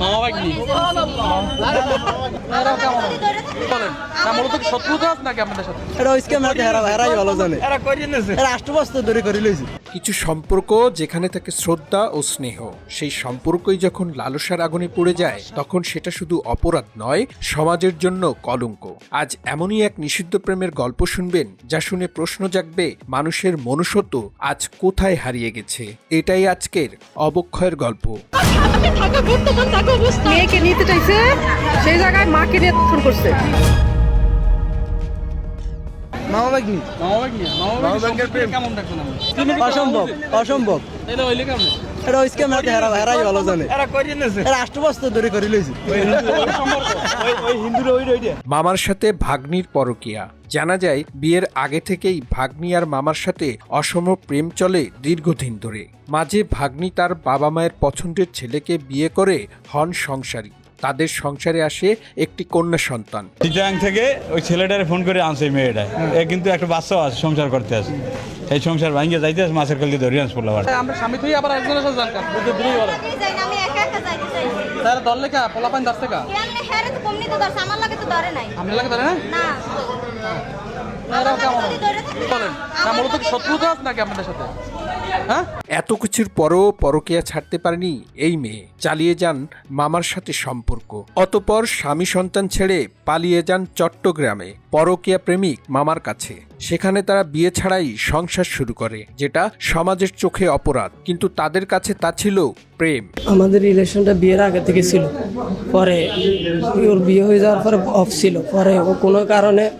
মামা ভাগ্নি বলেন না মূলত শত্রুতা আছে নাকি আপনাদের সাথে? এটা স্ক্যাম হাতে হেরা হেরাই ভালো জানে। এরা কই নিয়েছে এরা আষ্ট ধরে করে লইছে। কিছু সম্পর্ক যেখানে থাকে শ্রদ্ধা ও স্নেহ সেই সম্পর্কই যখন লালসার আগুনে পড়ে যায় তখন সেটা শুধু অপরাধ নয় সমাজের জন্য কলঙ্ক। আজ এমনই এক নিষিদ্ধ প্রেমের গল্প শুনবেন যা শুনে প্রশ্ন জাগবে মানুষের মনুষ্যত্ব আজ কোথায় হারিয়ে গেছে? এটাই আজকের অবক্ষয়ের গল্প। মেয়েকে নিতে চাইছে সেই জায়গায় মাকে নিয়ে ফোন করছে। অসম্ভব অসম্ভব। এটা স্ক্যাম হাতে হেরা হেরাই ভালো জানে। এরা এরা আষ্ট বছর ধরে করে লইছে। মামার সাথে ভাগ্নির পরকিয়া। জানা যায় বিয়ের আগে থেকেই ভাগ্নি আর মামার সাথে অসম প্রেম চলে দীর্ঘদিন ধরে। মাঝে ভাগ্নি তার বাবা মায়ের পছন্দের ছেলেকে বিয়ে করে হন সংসারী। তাদের সংসারে আসে একটি কন্যা সন্তান। চিটাং থেকে ওই ছেলেটারে ফোন করে আনছে এই মেয়েটা এ কিন্তু একটা বাচ্চাও আছে সংসার করতে আছে। এই সংসার ভাঙ্গে যাইতে আছে মাছের কলকে ধরে আনছে পোলা আমরা স্বামী তুই আবার একজনের সাথে বলে। আমি একা একা যাইতে চাইছি। তার দল লেখা থেকে কেমনে হ্যারে তো কমনি তো ধরছে, আমার লাগে তো ধরে নাই। আপনি লাগে ধরে না। না। বলেন না মূলত শত্রুতা আছে নাকি আপনাদের সাথে? হ্যাঁ? এত কিছুর পরও পরকিয়া ছাড়তে পারেনি এই মেয়ে। চালিয়ে যান মামার সাথে সম্পর্ক। অতপর স্বামী সন্তান ছেড়ে পালিয়ে যান চট্টগ্রামে পরকিয়া প্রেমিক মামার কাছে। সেখানে তারা বিয়ে ছাড়াই সংসার শুরু করে যেটা সমাজের চোখে অপরাধ। কিন্তু তাদের কাছে তা ছিল প্রেম। আমাদের রিলেশনটা বিয়ের আগে থেকে ছিল। পরে ওর বিয়ে হয়ে যাওয়ার পরে অফ ছিল। পরে ও কোনো কারণে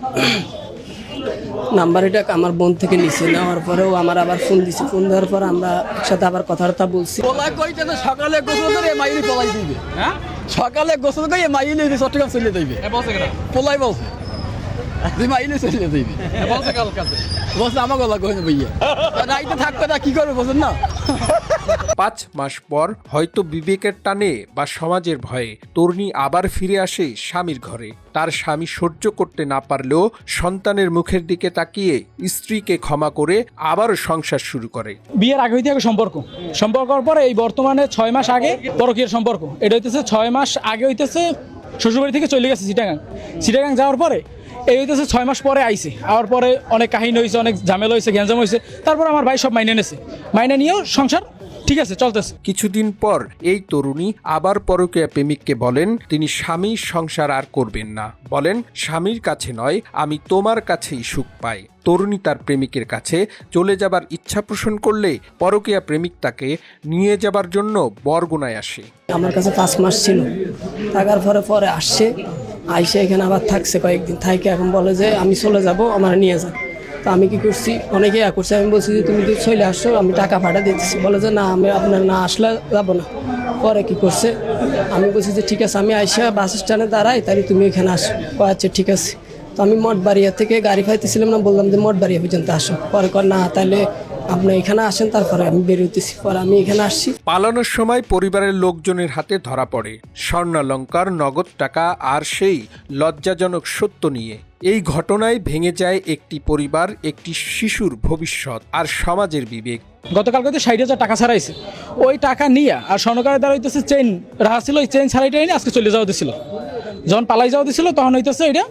নাম্বার এটা আমার বোন থেকে নিচে নেওয়ার পরেও ও আমার আবার ফোন দিছে। ফোন দেওয়ার পর আমরা একসাথে আবার কথাবার্তা বলছি। কই সকালে গোসল করে মাইলি পলাই দিবে হ্যাঁ? সকালে গোসল করে মাইলি চট্টগ্রাম চলে দিবে পলাই বলছে। মাইলি চলে বলছে কাল কাছে? বলছে কই না ভাইয়া? রাইতে থাকবে না কি করবে বলছেন না? পাঁচ মাস পর হয়তো বিবেকের টানে বা সমাজের ভয়ে তরুণী আবার ফিরে আসে স্বামীর ঘরে। তার স্বামী সহ্য করতে না পারলেও সন্তানের মুখের দিকে তাকিয়ে স্ত্রীকে ক্ষমা করে আবারও সংসার শুরু করে। বিয়ের আগে হইতে সম্পর্ক। সম্পর্কর পরে এই বর্তমানে ছয় মাস আগে পরকীয়ার সম্পর্ক। এটা হইতেছে ছয় মাস আগে হইতেছে শ্বশুরবাড়ি থেকে চলে গেছে সিটাগাং। সিটাগাং যাওয়ার পরে এই হইতেছে ছয় মাস পরে আইছে। আওয়ার পরে অনেক কাহিনী হয়েছে অনেক ঝামেলা হয়েছে গ্যাঞ্জাম হয়েছে তারপর আমার ভাই সব মাইনে নেছে। মাইনে নিয়েও সংসার ঠিক আছে চলতেছে। কিছুদিন পর এই তরুণী আবার পরকীয়া প্রেমিককে বলেন তিনি স্বামী সংসার আর করবেন না। বলেন স্বামীর কাছে নয় আমি তোমার কাছেই সুখ পাই। তরুণী তার প্রেমিকের কাছে চলে যাবার ইচ্ছা পোষণ করলে পরকীয়া প্রেমিক তাকে নিয়ে যাবার জন্য বরগুনায় আসে। আমার কাছে পাঁচ মাস ছিল। থাকার পরে পরে আসছে। আইসে এখানে আবার থাকছে কয়েকদিন, থাইকে এখন বলে যে আমি চলে যাব, আমার নিয়ে যান তো আমি কি করছি? অনেকে ইয়া করছে, আমি বলছি যে তুমি তো চলে আসছো, আমি টাকা পাঠা দিতেছি। বলে যে না, আমি আপনার না আসলে যাব না। পরে কি করছে? আমি বলছি যে ঠিক আছে, আমি আইসা বাস স্ট্যান্ডে দাঁড়াই, তাহলে তুমি এখানে আসো। আচ্ছা ঠিক আছে। তো আমি মঠবাড়িয়া থেকে গাড়ি পাইতেছিলাম না, বললাম যে মঠবাড়িয়া পর্যন্ত আসো। পরে কর না, তাহলে আপনি এখানে আসেন তারপরে আমি বেরোতেছি পরে আমি এখানে আসছি। পালানোর সময় পরিবারের লোকজনের হাতে ধরা পড়ে। স্বর্ণালঙ্কার নগদ টাকা আর সেই লজ্জাজনক সত্য নিয়ে। এই ঘটনায় ভেঙে যায় একটি পরিবার একটি শিশুর ভবিষ্যৎ আর সমাজের বিবেক। গতকাল কিন্তু ষাট হাজার টাকা ছাড়াইছে ওই টাকা নিয়ে আর স্বর্ণকারের দ্বারা হইতেছে চেন রাহা ছিল ওই চেন ছাড়াইটা আজকে চলে যাওয়া দিছিল যখন পালাই যাওয়া দিছিল তখন হইতেছে এটা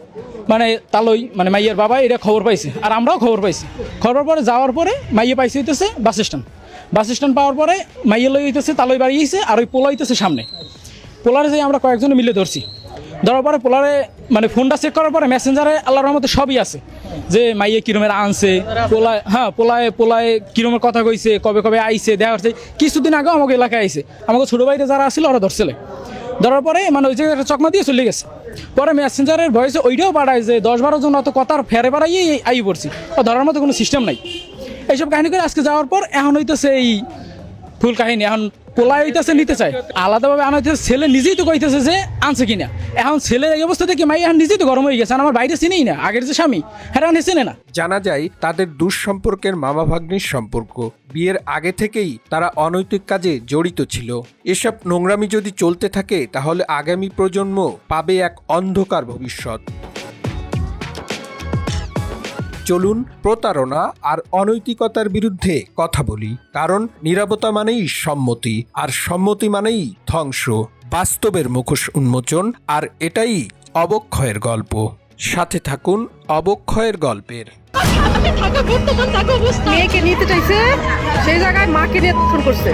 মানে তালই মানে মাইয়ের বাবা, এটা খবর পাইছে। আর আমরাও খবর পাইছি। খবর পরে যাওয়ার পরে মাইয়ে পাইছে হইতেছে বাস স্ট্যান্ড। বাস স্ট্যান্ড পাওয়ার পরে মাইয়ে লই হইতেছে, তালই বাড়ি হইছে আর ওই পোলা হইতেছে সামনে। পোলারে যাই আমরা কয়েকজনে মিলে ধরছি। ধরার পরে পোলারে মানে ফোনটা চেক করার পরে মেসেঞ্জারে আল্লাহর রহমতে সবই আছে। যে মাইয়ে কিরমের আনছে পোলায় হ্যাঁ পোলায় পোলায় কিরমের কথা কইছে, কবে কবে আইছে দেখা হচ্ছে কিছুদিন আগেও আমাকে এলাকায় আইছে। আমাকে ছোটো ভাইতে যারা আসছিল ওরা ধরছিলে। ধরার পরে মানে ওই জায়গায় চকমা দিয়ে চলে গেছে। পরে মেসেঞ্জারের ভয়েসে ওইটাও বাড়ায় যে দশ বারো জন অত কথার ফেরে বাড়াইয়ে আই পড়ছি। ও ধরার মতো কোনো সিস্টেম নাই। এইসব কাহিনী করে আজকে যাওয়ার পর এখন হইতেছে সেই ফুল কাহিনী, এখন পোলাই হইতেছে, নিতে চায়। আলাদাভাবে আনা হইতেছে, ছেলে নিজেই তো কইতেছে যে আনছে কিনা। এখন ছেলের এই অবস্থা দেখে মাই এখন নিজেই তো গরম হয়ে গেছে আমার বাইরে চিনেই না, আগের যে স্বামী হ্যাঁ চেনে না। জানা যায় তাদের দুঃসম্পর্কের মামা ভাগ্নির সম্পর্ক। বিয়ের আগে থেকেই তারা অনৈতিক কাজে জড়িত ছিল। এসব নোংরামি যদি চলতে থাকে, তাহলে আগামী প্রজন্ম পাবে এক অন্ধকার ভবিষ্যৎ। চলুন প্রতারণা আর অনৈতিকতার বিরুদ্ধে কথা বলি। কারণ নিরাপত্তা মানেই সম্মতি, আর সম্মতি মানেই ধ্বংস। বাস্তবের মুখোশ উন্মোচন, আর এটাই অবক্ষয়ের গল্প। সাথে থাকুন অবক্ষয়ের গল্পের। মেয়েকে নিতে চাইছে, সেই জায়গায় মাকে নিয়ে করছে।